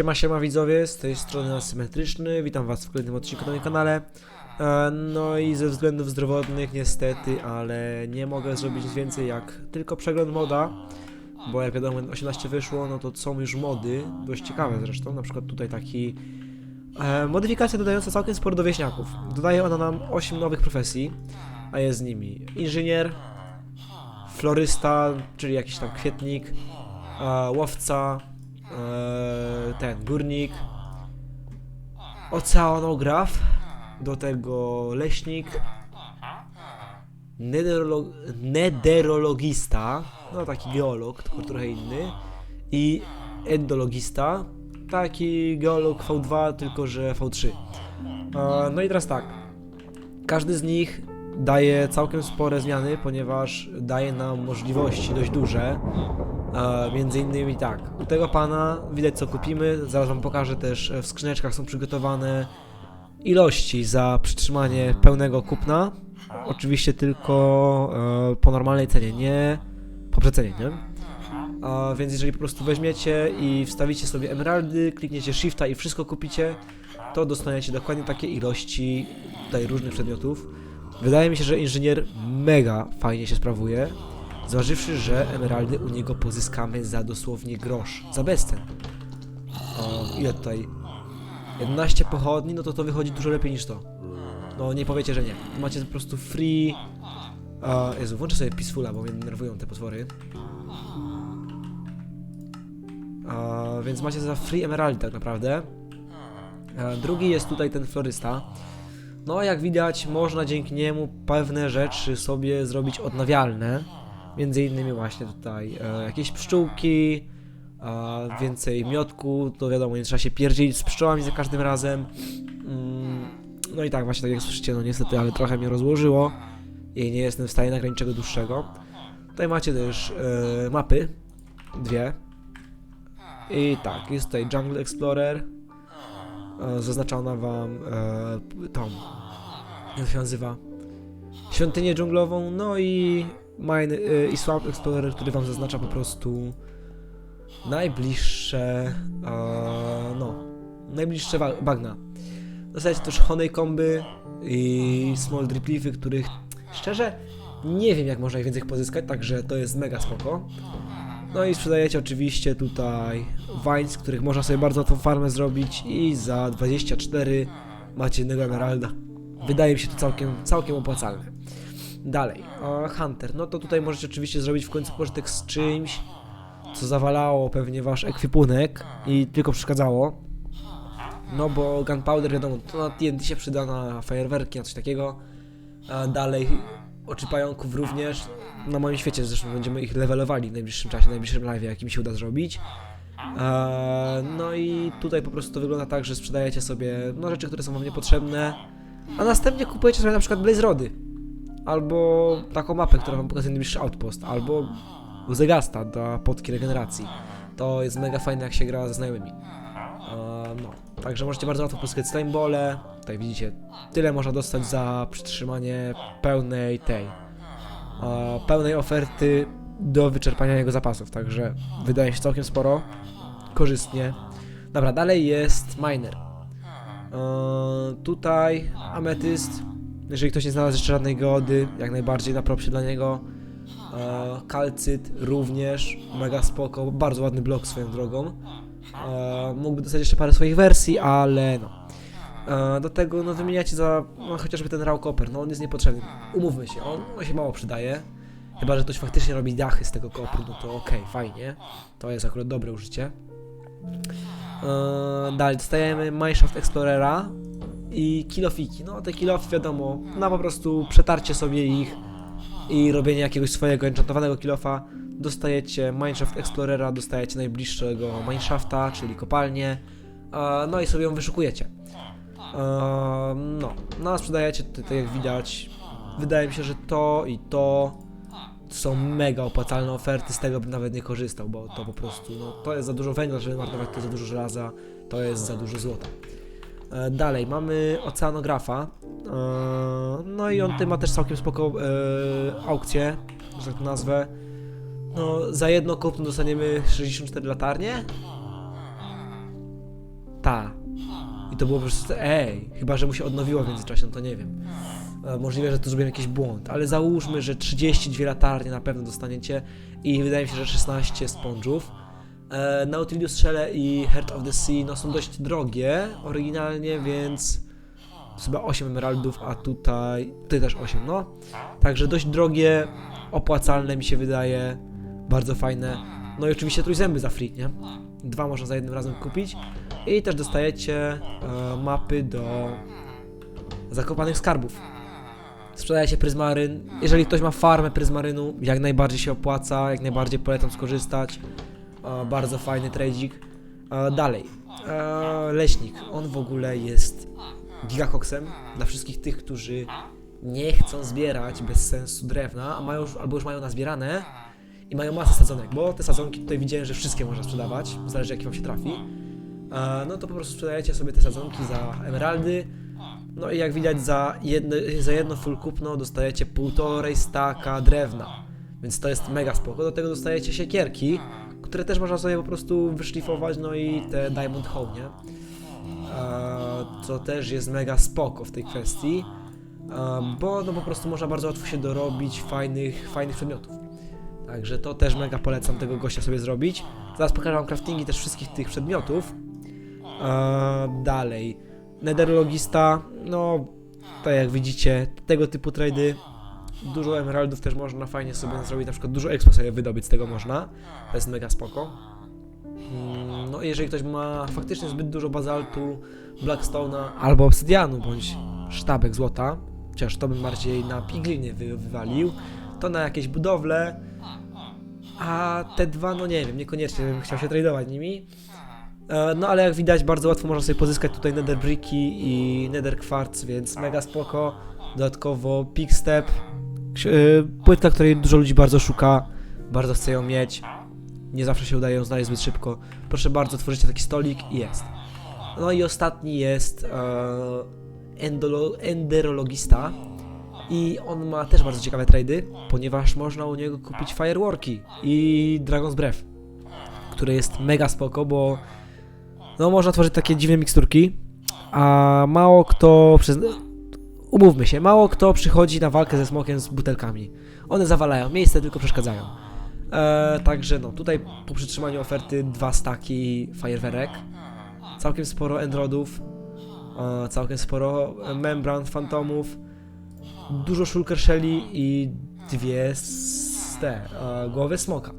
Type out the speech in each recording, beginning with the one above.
Siema, siema widzowie, z tej strony Asymetryczny, witam was w kolejnym odcinku na moim kanale. E, No i ze względów zdrowotnych niestety, ale nie mogę zrobić nic więcej jak tylko przegląd moda, bo jak wiadomo 18 wyszło, no to są już mody, dość ciekawe zresztą, na przykład tutaj taki e, modyfikacja dodająca całkiem sporo do wieśniaków. Dodaje ona nam 8 nowych profesji, a jest z nimi inżynier, florysta, czyli jakiś tam kwietnik, e, łowca, e, ten górnik, oceanograf, do tego leśnik, nederolo nederologista, no taki geolog, tylko trochę inny, i endologista, taki geolog V2, tylko że V3. E, no i teraz tak, każdy z nich daje całkiem spore zmiany, ponieważ daje nam możliwości dość duże. E, między innymi tak, u tego pana widać co kupimy, zaraz wam pokażę też, e, w skrzyneczkach są przygotowane ilości za przytrzymanie pełnego kupna. Oczywiście tylko e, po normalnej cenie, nie po przecenie, nie? A więc jeżeli po prostu weźmiecie i wstawicie sobie emeraldy, klikniecie shifta i wszystko kupicie, to dostaniecie dokładnie takie ilości tutaj różnych przedmiotów. Wydaje mi się, że inżynier mega fajnie się sprawuje, zważywszy, że emeraldy u niego pozyskamy za dosłownie grosz, za bezcen. O, ile tutaj? 11 pochodni, no to to wychodzi dużo lepiej niż to. No nie powiecie, że nie. Macie po prostu free... A, Jezu, włączę sobie Peacefula, bo mnie denerwują te potwory. A, więc macie za free emeraldy tak naprawdę. Drugi jest tutaj ten florysta. No, jak widać, można dzięki niemu pewne rzeczy sobie zrobić odnawialne. Między innymi właśnie tutaj e, jakieś pszczółki, a więcej miotku, to wiadomo, nie trzeba się pierdzielić z pszczołami za każdym razem. Mm, no i tak, właśnie tak jak słyszycie, no niestety, ale trochę mnie rozłożyło i nie jestem w stanie nagrać niczego dłuższego. Tutaj macie też e, mapy, dwie. I tak, jest tutaj Jungle Explorer. E, zaznacza ona wam e, tą, jak się nazywa, świątynię dżunglową, no i mine, e, i Swamp Explorer, który wam zaznacza po prostu najbliższe, e, no, najbliższe bagna. Dostajecie też honeycomby i small drip leafy, których szczerze nie wiem jak można ich więcej pozyskać, także to jest mega spoko. No i sprzedajecie oczywiście tutaj vines, z których można sobie bardzo łatwą farmę zrobić i za 24 macie jednego emeralda. Wydaje mi się to całkiem, całkiem opłacalne. Dalej, e, Hunter, no to tutaj możecie oczywiście zrobić w końcu pożytek z czymś, co zawalało pewnie wasz ekwipunek i tylko przeszkadzało. No bo gunpowder wiadomo, to na TNT się przyda na fajerwerki, na coś takiego. A dalej oczy pająków również. Na moim świecie zresztą będziemy ich levelowali w najbliższym czasie, w najbliższym live, jaki mi się uda zrobić. Eee, no i tutaj po prostu to wygląda tak, że sprzedajecie sobie no, rzeczy, które są wam niepotrzebne, a następnie kupujecie sobie na przykład Blaze Rody. Albo taką mapę, która wam pokazuje najbliższy outpost, albo Zegasta dla potki regeneracji. To jest mega fajne jak się gra ze znajomymi. No, także możecie bardzo łatwo pozyskać slime bole. Tutaj widzicie, tyle można dostać za przytrzymanie pełnej tej, eee, pełnej oferty do wyczerpania jego zapasów, także wydaje się całkiem sporo, korzystnie. Dobra, dalej jest miner. Eee, tutaj ametyst, jeżeli ktoś nie znalazł jeszcze żadnej geody, jak najbardziej na propsie dla niego. Eee, kalcyt również, mega spoko, bardzo ładny blok swoją drogą. E, mógłby dostać jeszcze parę swoich wersji, ale no. E, do tego no, wymieniacie za no, chociażby ten raw copper, no on jest niepotrzebny. Umówmy się, on, on się mało przydaje. Chyba, że ktoś faktycznie robi dachy z tego kopru, no to okej, fajnie. To jest akurat dobre użycie. E, dalej, dostajemy Mineshaft Explorera i kilofiki. No te kilofy wiadomo, na po prostu przetarcie sobie ich i robienie jakiegoś swojego enchantowanego kilofa dostajecie Mineshaft Explorera, dostajecie najbliższego Mineshafta, czyli kopalnię, no i sobie ją wyszukujecie. No, no a sprzedajecie tutaj, jak widać, wydaje mi się, że to i to są mega opłacalne oferty, z tego bym nawet nie korzystał, bo to po prostu, no to jest za dużo węgla, żeby marnować, to za dużo żelaza, to jest za dużo złota. E, Dalej, mamy oceanografa. E, No i on tutaj ma też całkiem spoko e, aukcję, że tak to nazwę. No, za jedno kupno dostaniemy 64 latarnie. to było po prostu, ej, chyba, że mu się odnowiło w międzyczasie, no to nie wiem. E, Możliwe, że tu zrobiłem jakiś błąd, ale załóżmy, że 32 latarnie na pewno dostaniecie i wydaje mi się, że 16 sponge'ów. E, Nautilus Shell i Heart of the Sea no, są dość drogie oryginalnie, więc chyba 8 emeraldów, a tutaj, tutaj też 8, no. Także dość drogie, opłacalne mi się wydaje, bardzo fajne. No i oczywiście trójzęby za free, nie? Dwa można za jednym razem kupić. I też dostajecie e, mapy do zakopanych skarbów. Sprzedaje się pryzmaryn. Jeżeli ktoś ma farmę pryzmarynu, jak najbardziej się opłaca, jak najbardziej polecam skorzystać. E, bardzo fajny tradzik. E, dalej. E, leśnik. On w ogóle jest gigakoksem dla wszystkich tych, którzy nie chcą zbierać bez sensu drewna, a mają albo już mają nazbierane i mają masę sadzonek, bo te sadzonki tutaj widziałem, że wszystkie można sprzedawać, zależy jaki wam się trafi. No to po prostu sprzedajecie sobie te sadzonki za emeraldy. No i jak widać za jedno, za jedno full kupno dostajecie półtorej staka drewna. Więc to jest mega spoko. Do tego dostajecie siekierki, które też można sobie po prostu wyszlifować, no i te diamond home, nie? Co też jest mega spoko w tej kwestii, bo no po prostu można bardzo łatwo się dorobić fajnych, fajnych przedmiotów. Także to też mega polecam tego gościa sobie zrobić. Zaraz pokażę wam craftingi też wszystkich tych przedmiotów. E, dalej. Netherologista, no tak jak widzicie, tego typu trady. Dużo emeraldów też można fajnie sobie zrobić, na przykład dużo expo sobie wydobyć z tego można. To jest mega spoko. Jeżeli ktoś ma faktycznie zbyt dużo bazaltu, blackstone'a albo obsydianu, bądź sztabek złota, chociaż to bym bardziej na piglinie wy, wywalił, to na jakieś budowle, a te dwa, no nie wiem, niekoniecznie bym chciał się tradować nimi. E, No ale jak widać, bardzo łatwo można sobie pozyskać tutaj nether bricki i nether quartz, więc mega spoko. Dodatkowo pickstep, e, płytka, której dużo ludzi bardzo szuka, bardzo chce ją mieć. Nie zawsze się udaje ją znaleźć zbyt szybko. Proszę bardzo, tworzycie taki stolik i jest. No i ostatni jest e, enderologista. I on ma też bardzo ciekawe trady, ponieważ można u niego kupić fireworki i Dragon's Breath, które jest mega spoko, bo no można tworzyć takie dziwne miksturki, a mało kto przez... Umówmy się, mało kto przychodzi na walkę ze smokiem z butelkami. One zawalają miejsce, tylko przeszkadzają. E, także no, tutaj po przytrzymaniu oferty dwa staki fajerwerek, całkiem sporo endrodów, e, całkiem sporo membran, fantomów, dużo shulker shelli i dwie s- te e, głowy smoka.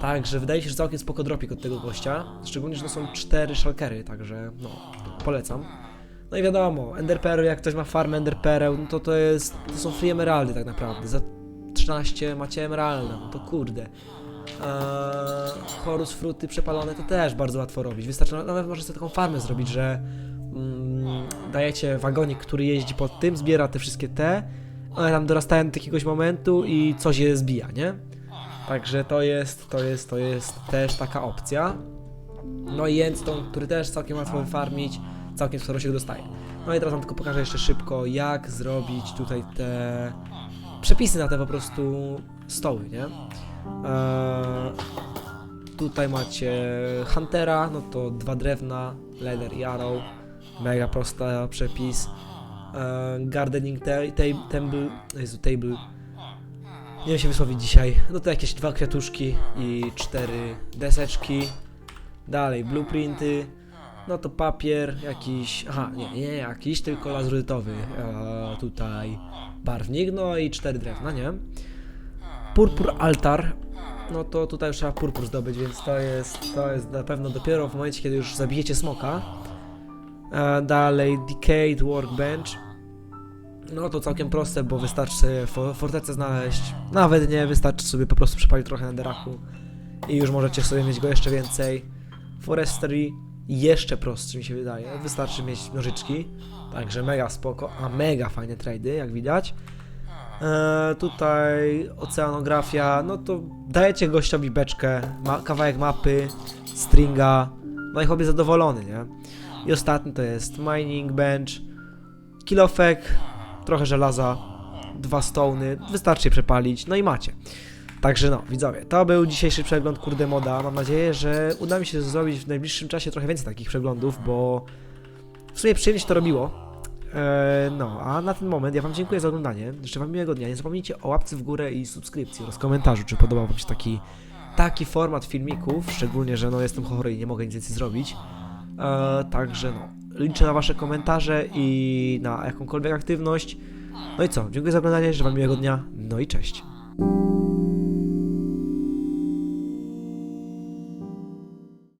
Także wydaje się, że całkiem spoko dropik od tego gościa, szczególnie, że to są cztery shulkery, także no, polecam. No i wiadomo, Ender Pearl, jak ktoś ma farmę Ender Pearl, no to to jest, to są free emeraldy tak naprawdę, za 13 macie emeralda, no to kurde. Eee, Horus fruty przepalone to też bardzo łatwo robić. Wystarczy nawet może sobie taką farmę zrobić, że mm, dajecie wagonik, który jeździ pod tym, zbiera te wszystkie te, one tam dorastają do jakiegoś momentu i coś je zbija, nie? Także to jest, to jest, to jest też taka opcja. No i Endstone, który też całkiem łatwo wyfarmić, całkiem sporo się dostaje. No i teraz wam tylko pokażę jeszcze szybko, jak zrobić tutaj te przepisy na te po prostu stoły, nie? Eee, tutaj macie Huntera, no to dwa drewna, leather i arrow, mega prosta przepis. Eee, gardening ta- ta- table, Jezu, table, nie wiem się wysłowić dzisiaj, no to jakieś dwa kwiatuszki i cztery deseczki. Dalej, blueprinty, no to papier, jakiś, aha, nie, nie jakiś, tylko lazurytowy, eee, tutaj barwnik, no i cztery drewna, nie? Purpur altar, no to tutaj już trzeba purpur zdobyć, więc to jest, to jest na pewno dopiero w momencie, kiedy już zabijecie smoka. E, dalej Decayed Workbench. No to całkiem proste, bo wystarczy fortecę znaleźć. Nawet nie, wystarczy sobie po prostu przepalić trochę netherraku i już możecie sobie mieć go jeszcze więcej. Forestry jeszcze prostszy mi się wydaje. Wystarczy mieć nożyczki. Także mega spoko, a mega fajne trady, jak widać. E, tutaj oceanografia, no to dajecie gościowi beczkę, ma, kawałek mapy, stringa, no i chłopiec zadowolony, nie? I ostatni to jest mining bench, kilofek, trochę żelaza, dwa stony, wystarczy je przepalić, no i macie. Także no, widzowie, to był dzisiejszy przegląd Kurde Moda. Mam nadzieję, że uda mi się zrobić w najbliższym czasie trochę więcej takich przeglądów, bo w sumie przyjemnie się to robiło. E, no, a na ten moment ja Wam dziękuję za oglądanie. Życzę Wam miłego dnia. Nie zapomnijcie o łapce w górę i subskrypcji oraz komentarzu, czy podobał Wam się taki, taki format filmików. Szczególnie, że no, jestem chory i nie mogę nic więcej zrobić. E, także no, liczę na Wasze komentarze i na jakąkolwiek aktywność. No i co, dziękuję za oglądanie, życzę Wam miłego dnia. No i cześć.